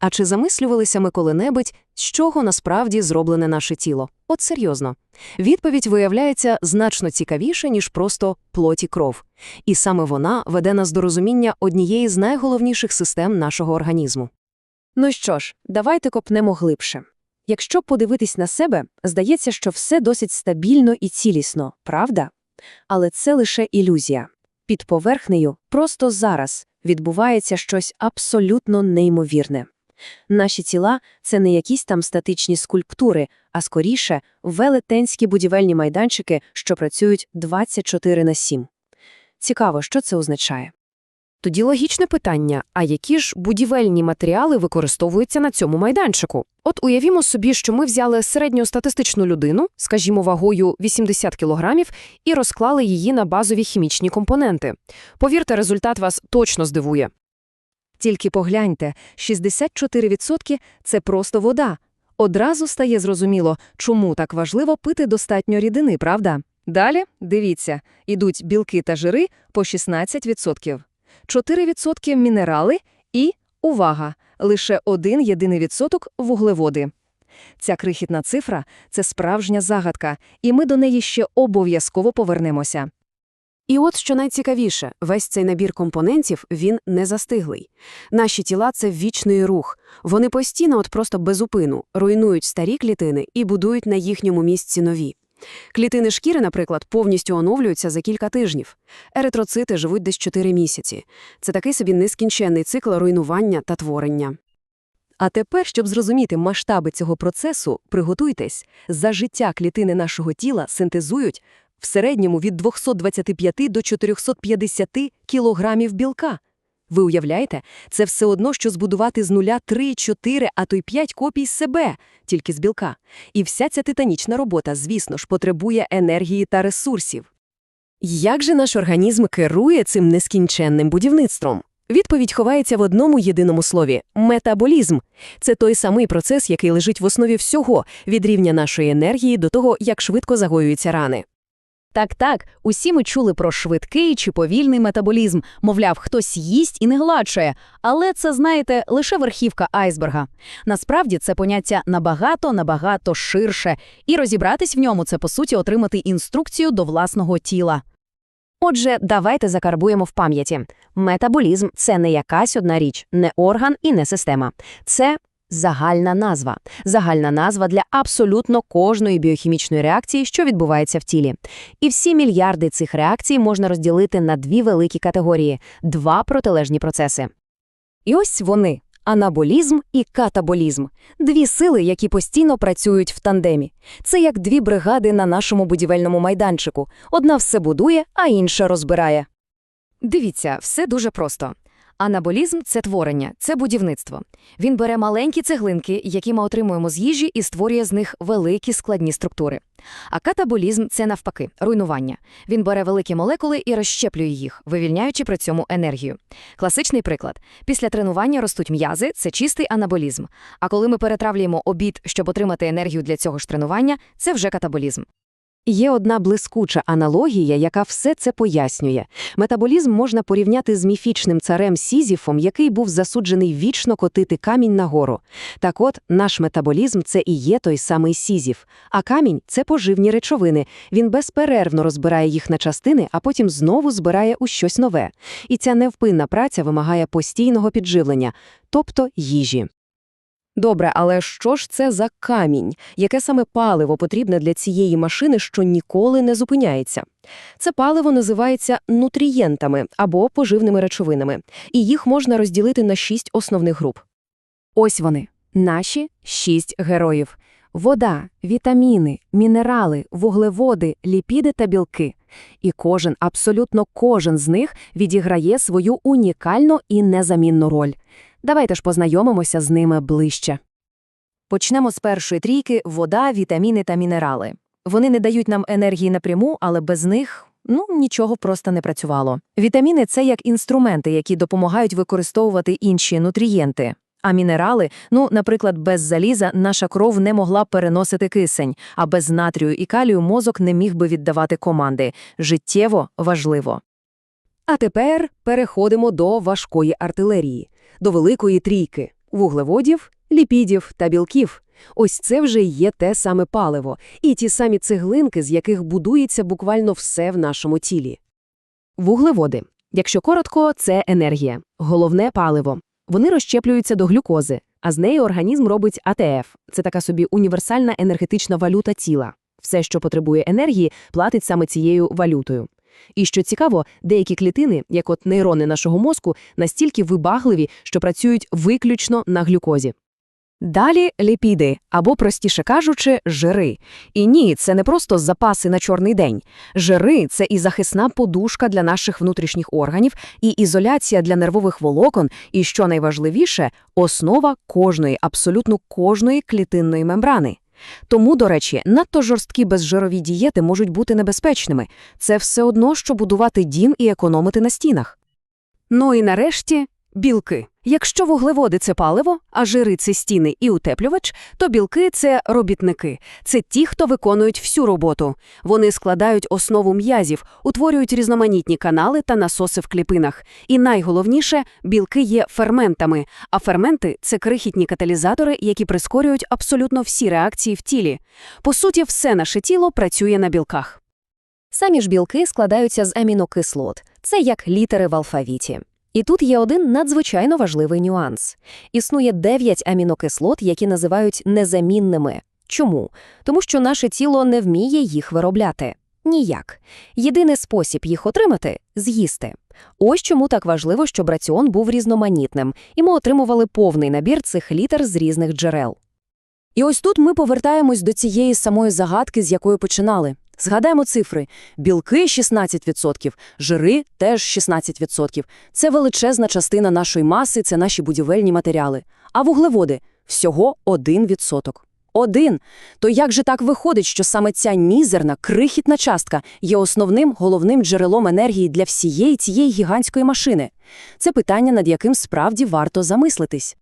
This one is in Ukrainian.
А чи замислювалися ми коли-небудь, з чого насправді зроблене наше тіло? От серйозно. Відповідь виявляється значно цікавіше, ніж просто плоті кров. І саме вона веде нас до розуміння однієї з найголовніших систем нашого організму. Ну що ж, давайте копнемо глибше. Якщо подивитись на себе, здається, що все досить стабільно і цілісно, правда? Але це лише ілюзія. Під поверхнею просто зараз відбувається щось абсолютно неймовірне. Наші тіла – це не якісь там статичні скульптури, а скоріше велетенські будівельні майданчики, що працюють 24 на 7. Цікаво, що це означає. Тоді логічне питання, а які ж будівельні матеріали використовуються на цьому майданчику? От уявімо собі, що ми взяли середньостатистичну людину, скажімо, вагою 80 кілограмів, і розклали її на базові хімічні компоненти. Повірте, результат вас точно здивує. Тільки погляньте, 64% – це просто вода. Одразу стає зрозуміло, чому так важливо пити достатньо рідини, правда? Далі, дивіться, ідуть білки та жири по 16%, 4% – мінерали і, увага, лише один єдиний відсоток – вуглеводи. Ця крихітна цифра – це справжня загадка, і ми до неї ще обов'язково повернемося. І от що найцікавіше, весь цей набір компонентів, він не застиглий. Наші тіла – це вічний рух. Вони постійно, от просто безупину, руйнують старі клітини і будують на їхньому місці нові. Клітини шкіри, наприклад, повністю оновлюються за кілька тижнів. Еритроцити живуть десь 4 місяці. Це такий собі нескінченний цикл руйнування та творення. А тепер, щоб зрозуміти масштаби цього процесу, приготуйтесь. За життя клітини нашого тіла синтезують в середньому від 225 до 450 кілограмів білка. Ви уявляєте, це все одно, що збудувати з нуля 3, 4, а то й 5 копій себе, тільки з білка. І вся ця титанічна робота, звісно ж, потребує енергії та ресурсів. Як же наш організм керує цим нескінченним будівництвом? Відповідь ховається в одному єдиному слові – метаболізм. Це той самий процес, який лежить в основі всього, від рівня нашої енергії до того, як швидко загоюються рани. Так-так, усі ми чули про швидкий чи повільний метаболізм, мовляв, хтось їсть і не гладшує, але це, знаєте, лише верхівка айсберга. Насправді це поняття набагато-набагато ширше, і розібратись в ньому – це, по суті, отримати інструкцію до власного тіла. Отже, давайте закарбуємо в пам'яті. Метаболізм – це не якась одна річ, не орган і не система. Це загальна назва. Загальна назва для абсолютно кожної біохімічної реакції, що відбувається в тілі. І всі мільярди цих реакцій можна розділити на дві великі категорії – два протилежні процеси. І ось вони – анаболізм і катаболізм – дві сили, які постійно працюють в тандемі. Це як дві бригади на нашому будівельному майданчику. Одна все будує, а інша розбирає. Дивіться, все дуже просто. Анаболізм – це творення, це будівництво. Він бере маленькі цеглинки, які ми отримуємо з їжі, і створює з них великі складні структури. А катаболізм – це навпаки, руйнування. Він бере великі молекули і розщеплює їх, вивільняючи при цьому енергію. Класичний приклад. Після тренування ростуть м'язи – це чистий анаболізм. А коли ми перетравлюємо обід, щоб отримати енергію для цього ж тренування, це вже катаболізм. Є одна блискуча аналогія, яка все це пояснює. Метаболізм можна порівняти з міфічним царем Сізіфом, який був засуджений вічно котити камінь нагору. Так от, наш метаболізм – це і є той самий Сізіф. А камінь – це поживні речовини. Він безперервно розбирає їх на частини, а потім знову збирає у щось нове. І ця невпинна праця вимагає постійного підживлення, тобто їжі. Добре, але що ж це за камінь? Яке саме паливо потрібне для цієї машини, що ніколи не зупиняється? Це паливо називається нутрієнтами або поживними речовинами, і їх можна розділити на шість основних груп. Ось вони, наші шість героїв. Вода, вітаміни, мінерали, вуглеводи, ліпіди та білки. І кожен, абсолютно кожен з них відіграє свою унікальну і незамінну роль. Давайте ж познайомимося з ними ближче. Почнемо з першої трійки – вода, вітаміни та мінерали. Вони не дають нам енергії напряму, але без них ну, нічого просто не працювало. Вітаміни – це як інструменти, які допомагають використовувати інші нутрієнти. А мінерали, ну, наприклад, без заліза наша кров не могла переносити кисень, а без натрію і калію мозок не міг би віддавати команди. Життєво важливо. А тепер переходимо до важкої артилерії, до великої трійки вуглеводів, ліпідів та білків. Ось це вже є те саме паливо, і ті самі цеглинки, з яких будується буквально все в нашому тілі. Вуглеводи. Якщо коротко, це енергія, головне паливо. Вони розщеплюються до глюкози, а з неї організм робить АТФ. Це така собі універсальна енергетична валюта тіла. Все, що потребує енергії, платить саме цією валютою. І що цікаво, деякі клітини, як от нейрони нашого мозку, настільки вибагливі, що працюють виключно на глюкозі. Далі ліпіди, або, простіше кажучи, жири. І ні, це не просто запаси на чорний день. Жири – це і захисна подушка для наших внутрішніх органів, і ізоляція для нервових волокон, і, що найважливіше, основа кожної, абсолютно кожної клітинної мембрани. Тому, до речі, надто жорсткі безжирові дієти можуть бути небезпечними. Це все одно, що будувати дім і економити на стінах. Ну і нарешті білки. Якщо вуглеводи – це паливо, а жири – це стіни і утеплювач, то білки – це робітники. Це ті, хто виконують всю роботу. Вони складають основу м'язів, утворюють різноманітні канали та насоси в кліпинах. І найголовніше – білки є ферментами. А ферменти – це крихітні каталізатори, які прискорюють абсолютно всі реакції в тілі. По суті, все наше тіло працює на білках. Самі ж білки складаються з амінокислот. Це як літери в алфавіті. І тут є один надзвичайно важливий нюанс. Існує 9 амінокислот, які називають незамінними. Чому? Тому що наше тіло не вміє їх виробляти. Ніяк. Єдиний спосіб їх отримати – з'їсти. Ось чому так важливо, щоб раціон був різноманітним, і ми отримували повний набір цих літер з різних джерел. І ось тут ми повертаємось до цієї самої загадки, з якої починали. Згадаємо цифри. Білки – 16%, жири – теж 16%. Це величезна частина нашої маси, це наші будівельні матеріали. А вуглеводи – всього 1%. Один. То як же так виходить, що саме ця мізерна, крихітна частка є основним головним джерелом енергії для всієї цієї гігантської машини? Це питання, над яким справді варто замислитись.